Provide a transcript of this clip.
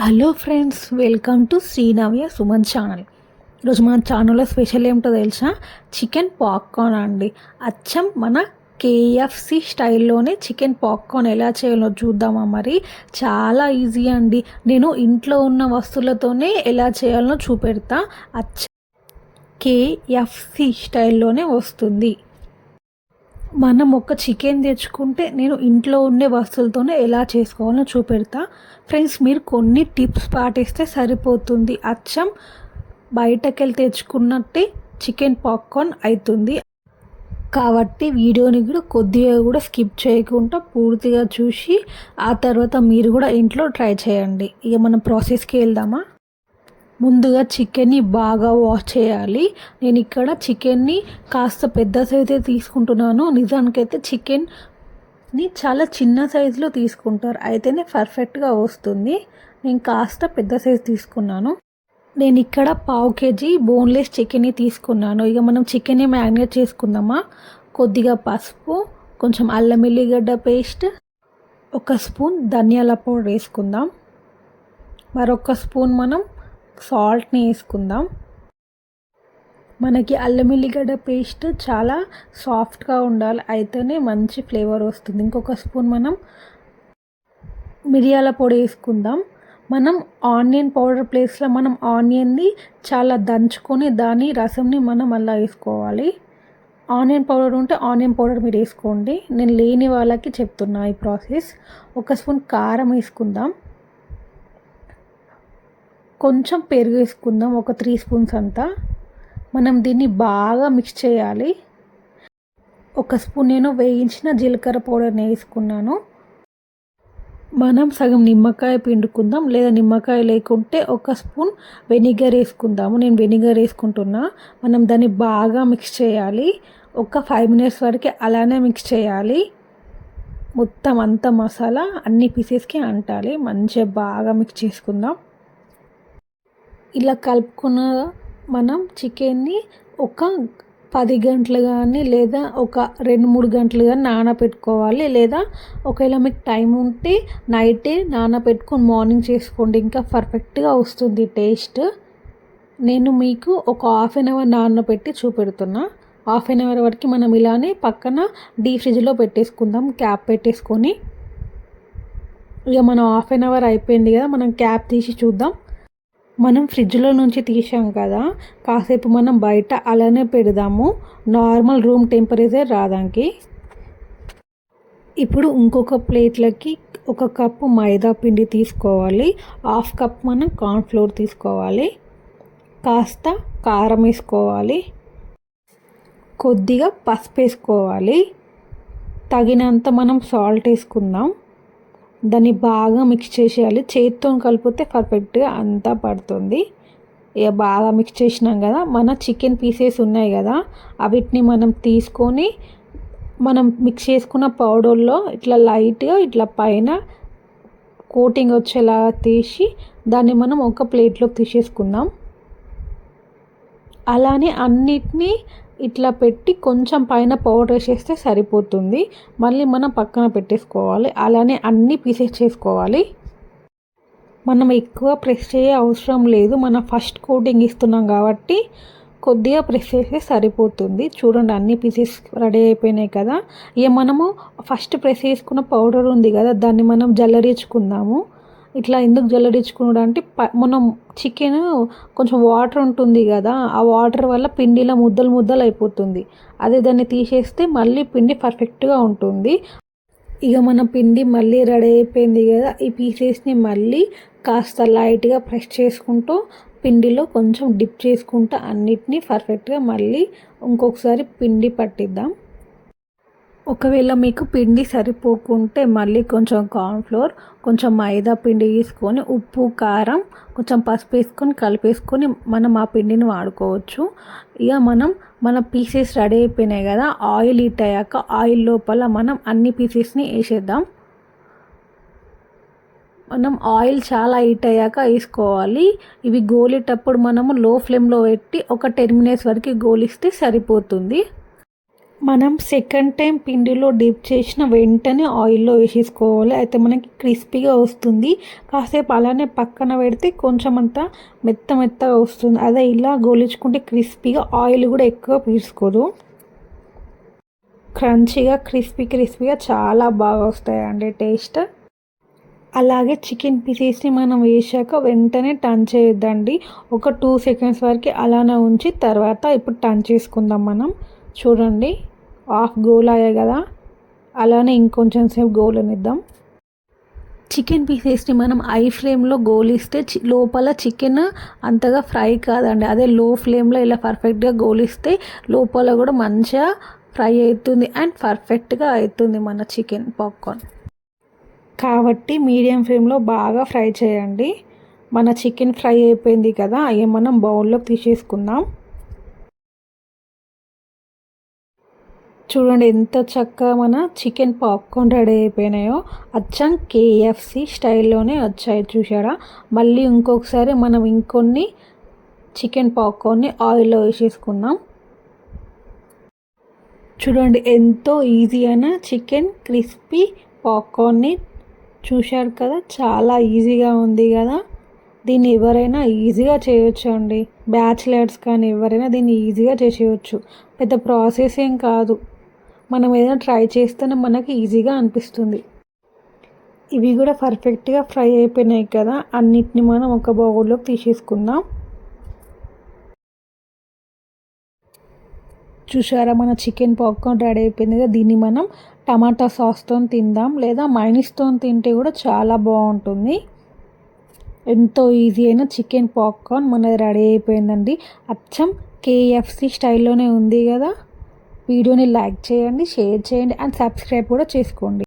Hello friends welcome to Sreenavya Suman channel ఈరోజు మన ఛానల్లో స్పెషల్ ఏమిటో తెలుసా? చికెన్ పాప్కార్న్ అండి. అచ్చం మన కేఎఫ్సి స్టైల్లోనే చికెన్ పాప్కార్న్ ఎలా చేయాలో చూద్దామా మరి? చాలా ఈజీ అండి. నేను ఇంట్లో ఉన్న వస్తువులతోనే ఎలా చేయాలో చూపెడతా. అచ్చ కేఎఫ్సి స్టైల్లోనే వస్తుంది. మనం ఒక చికెన్ తెచ్చుకుంటే నేను ఇంట్లో ఉండే వస్తువులతోనే ఎలా చేసుకోవాలో చూపెడతా. ఫ్రెండ్స్ మీరు కొన్ని టిప్స్ పాటిస్తే సరిపోతుంది. అచ్చం బయటకెళ్ళి తెచ్చుకున్నట్టే చికెన్ పాప్కార్న్ అవుతుంది కాబట్టి వీడియోని కూడా కొద్దిగా కూడా స్కిప్ చేయకుండా పూర్తిగా చూసి ఆ తర్వాత మీరు కూడా ఇంట్లో ట్రై చేయండి. ఇక మనం ప్రాసెస్కి వెళ్దామా? ముందుగా చికెన్ని బాగా వాష్ చేయాలి. నేను ఇక్కడ చికెన్ని కాస్త పెద్ద సైజే తీసుకుంటున్నాను. నిజానికైతే చికెన్ని చాలా చిన్న సైజులో తీసుకుంటారు. అయితేనే పర్ఫెక్ట్గా వస్తుంది. నేను కాస్త పెద్ద సైజు తీసుకున్నాను. నేను ఇక్కడ పావు కేజీ బోన్లెస్ చికెన్ని తీసుకున్నాను. ఇక మనం చికెన్ని మ్యారినేట్ చేసుకుందామా? కొద్దిగా పసుపు కొంచెం అల్లం ఎల్లిగడ్డ పేస్ట్ ఒక స్పూన్ ధనియాల పౌడర్ వేసుకుందాం. మరొక స్పూన్ మనం సాల్ట్ని వేసుకుందాం. మనకి అల్లం ఎల్లిగడ్డ పేస్ట్ చాలా సాఫ్ట్గా ఉండాలి. అయితేనే మంచి ఫ్లేవర్ వస్తుంది. ఇంకొక స్పూన్ మనం మిరియాల పొడి వేసుకుందాం. మనం ఆనియన్ పౌడర్ ప్లేస్లో మనం ఆనియన్ని చాలా దంచుకొని దాని రసంని మనం అలా వేసుకోవాలి. ఆనియన్ పౌడర్ ఉంటే ఆనియన్ పౌడర్ మీరు వేసుకోండి. నేను లేని వాళ్ళకి చెప్తున్నా ఈ ప్రాసెస్. ఒక స్పూన్ కారం వేసుకుందాం. కొంచెం పెరుగు వేసుకుందాం ఒక త్రీ స్పూన్స్ అంతా. మనం దీన్ని బాగా మిక్స్ చేయాలి. ఒక స్పూన్ నేను వేయించిన జీలకర్ర పౌడర్ని వేసుకున్నాను. మనం సగం నిమ్మకాయ పిండుకుందాం లేదా నిమ్మకాయ లేకుంటే ఒక స్పూన్ వెనిగర్ వేసుకుందాము. నేను వెనిగర్ వేసుకుంటున్నా. మనం దాన్ని బాగా మిక్స్ చేయాలి. ఒక ఫైవ్ మినిట్స్ వరకు అలానే మిక్స్ చేయాలి. మొత్తం అంత మసాలా అన్ని పీసెస్కి అంటాలి. మంచిగా బాగా మిక్స్ చేసుకుందాం. ఇలా కలుపుకున్న మనం చికెన్ని ఒక పది గంటలు కానీ లేదా ఒక రెండు మూడు గంటలు కానీ నానబెట్టుకోవాలి లేదా ఒకవేళ మీకు టైం ఉంటే నైటే నానబెట్టుకొని మార్నింగ్ చేసుకోండి. ఇంకా పర్ఫెక్ట్గా వస్తుంది టేస్ట్. నేను మీకు ఒక హాఫ్ అన్ అవర్ నానబెట్టి చూపెడుతున్నా. హాఫ్ అన్ అవర్ వరకు మనం ఇలానే పక్కన డీ ఫ్రిడ్జ్లో పెట్టేసుకుందాం. క్యాప్ పెట్టేసుకొని. ఇక మనం హాఫ్ అన్ అవర్ అయిపోయింది కదా మనం క్యాప్ తీసి చూద్దాం. మనం ఫ్రిడ్జ్లో నుంచి తీసాం కదా కాసేపు మనం బయట అలానే పెడదాము. నార్మల్ రూమ్ టెంపరేచర్ రాదానికి ఇప్పుడు ఇంకొక ప్లేట్లకి ఒక కప్పు మైదా పిండి తీసుకోవాలి. హాఫ్ కప్ మనం కార్న్ఫ్లోర్ తీసుకోవాలి. కాస్త కారం వేసుకోవాలి. కొద్దిగా పసుపు వేసుకోవాలి. తగినంత మనం సాల్ట్ వేసుకుందాం. దాన్ని బాగా మిక్స్ చేసేయాలి. చేతితో కలిపితే పర్ఫెక్ట్గా అంతా పడుతుంది. ఇక బాగా మిక్స్ చేసినాం కదా మన చికెన్ పీసెస్ ఉన్నాయి కదా అవిటిని మనం తీసుకొని మనం మిక్స్ చేసుకున్న పౌడర్లో ఇట్లా లైట్గా ఇట్లా పైన కోటింగ్ వచ్చేలా తీసి దాన్ని మనం ఒక ప్లేట్లోకి తీసేసుకుందాం. అలానే అన్నిటినీ ఇట్లా పెట్టి కొంచెం పైన పౌడర్ వేసేస్తే సరిపోతుంది. మళ్ళీ మనం పక్కన పెట్టేసుకోవాలి. అలానే అన్ని పీసెస్ చేసుకోవాలి. మనం ఎక్కువ ప్రెస్ చేయ అవసరం లేదు. మనం ఫస్ట్ కోటింగ్ ఇస్తున్నాం కాబట్టి కొద్దిగా ప్రెస్ చేస్తే సరిపోతుంది. చూడండి అన్ని పీసెస్ రెడీ అయిపోయినాయి కదా. ఇక మనము ఫస్ట్ ప్రెస్ చేసుకున్న పౌడర్ ఉంది కదా దాన్ని మనం జల్లరించుకుందాము ఇట్లా ఎందుకు జల్లడించుకున్నాడు అంటే మనం చికెన్ కొంచెం వాటర్ ఉంటుంది కదా ఆ వాటర్ వల్ల పిండిలో ముద్దలు ముద్దలు అయిపోతుంది. అదే దాన్ని తీసేస్తే మళ్ళీ పిండి పర్ఫెక్ట్గా ఉంటుంది. ఇక మన పిండి మళ్ళీ రెడీ అయిపోయింది కదా ఈ పీసెస్ని మళ్ళీ కాస్త లైట్గా ప్రెస్ చేసుకుంటూ పిండిలో కొంచెం డిప్ చేసుకుంటూ అన్నిటినీ పర్ఫెక్ట్గా మళ్ళీ ఇంకొకసారి పిండి పట్టిద్దాం. ఒకవేళ మీకు పిండి సరిపోకుంటే మళ్ళీ కొంచెం కార్న్ఫ్లోర్ కొంచెం మైదా పిండి తీసుకొని ఉప్పు కారం కొంచెం పసుపు వేసుకొని కలిపేసుకొని మనం ఆ పిండిని వాడుకోవచ్చు. ఇక మనం మన పీసెస్ రెడీ అయిపోయినాయి కదా ఆయిల్ హీట్ అయ్యాక ఆయిల్ లోపల మనం అన్ని పీసెస్ని వేసేద్దాం. మనం ఆయిల్ చాలా హీట్ అయ్యాక వేసుకోవాలి. ఇవి గోలేటప్పుడు మనము లో ఫ్లేమ్లో పెట్టి ఒక టెన్ మినిట్స్ వరకు గోలిస్తే సరిపోతుంది. మనం సెకండ్ టైం పిండిలో డిప్ చేసిన వెంటనే ఆయిల్లో వేసేసుకోవాలి. అయితే మనకి క్రిస్పీగా వస్తుంది. కాసేపు అలానే పక్కన పెడితే కొంచెం అంతా మెత్త మెత్తగా వస్తుంది. అదే ఇలా గోలించుకుంటే క్రిస్పీగా ఆయిల్ కూడా ఎక్కువ పీల్చుకోదు. క్రంచీగా క్రిస్పీ క్రిస్పీగా చాలా బాగా వస్తాయండి టేస్ట్ అలాగే చికెన్ పీసెస్ని మనం వేసాక వెంటనే టర్న్ చేయొద్దండి. ఒక టూ సెకండ్స్ వరకు అలానే ఉంచి తర్వాత ఇప్పుడు టర్న్ చేసుకుందాం మనం. చూడండి. హాఫ్ గోల్ అయ్యాయి కదా. అలానే ఇంకొంచెం సేపు గోలనిద్దాం చికెన్ పీసెస్ని మనం ఐ ఫ్లేమ్లో గోలిస్తే లోపల చికెన్ అంతగా ఫ్రై కాదండి. అదే లో ఫ్లేమ్లో ఇలా పర్ఫెక్ట్గా గోలిస్తే లోపల కూడా మంచిగా ఫ్రై అవుతుంది అండ్ పర్ఫెక్ట్గా అవుతుంది మన చికెన్ పాప్కార్న్. కాబట్టి మీడియం ఫ్లేమ్లో బాగా ఫ్రై చేయండి. మన చికెన్ ఫ్రై అయిపోయింది కదా అవి మనం బౌల్లోకి తీసేసుకుందాం. చూడండి ఎంత చక్కగా మన చికెన్ పాప్కార్న్ రెడీ అయిపోయినాయో. అచ్చం కేఎఫ్సి స్టైల్లోనే వచ్చాయి చూసారా మళ్ళీ ఇంకొకసారి మనం ఇంకొన్ని చికెన్ పాప్కార్న్ని ఆయిల్లో వేసేసుకున్నాం చూడండి ఎంతో ఈజీ అయిన చికెన్ క్రిస్పీ పాప్కార్న్ని చూశారు కదా? చాలా ఈజీగా ఉంది కదా? దీన్ని ఎవరైనా ఈజీగా చేయొచ్చు అండి. బ్యాచిలర్స్ కానీ ఎవరైనా దీన్ని ఈజీగా చేసేయచ్చు. పెద్ద ప్రాసెస్ ఏం కాదు. మనం ఏదైనా ట్రై చేస్తేనే మనకి ఈజీగా అనిపిస్తుంది. ఇవి కూడా పర్ఫెక్ట్గా ఫ్రై అయిపోయినాయి కదా అన్నిటిని మనం ఒక బౌల్లోకి తీసేసుకుందాం. చూసారా మన చికెన్ పాప్కార్న్ రెడీ అయిపోయింది కదా దీన్ని మనం టమాటా సాస్తో తిందాం లేదా మైనిస్తో తింటే కూడా చాలా బాగుంటుంది. ఎంతో ఈజీ అయిన చికెన్ పాప్కార్న్ మనది రెడీ అయిపోయిందండి. అచ్చం కేఎఫ్సి స్టైల్లోనే ఉంది కదా. వీడియోని లైక్ చేయండి షేర్ చేయండి అండ్ సబ్స్క్రైబ్ కూడా చేసుకోండి.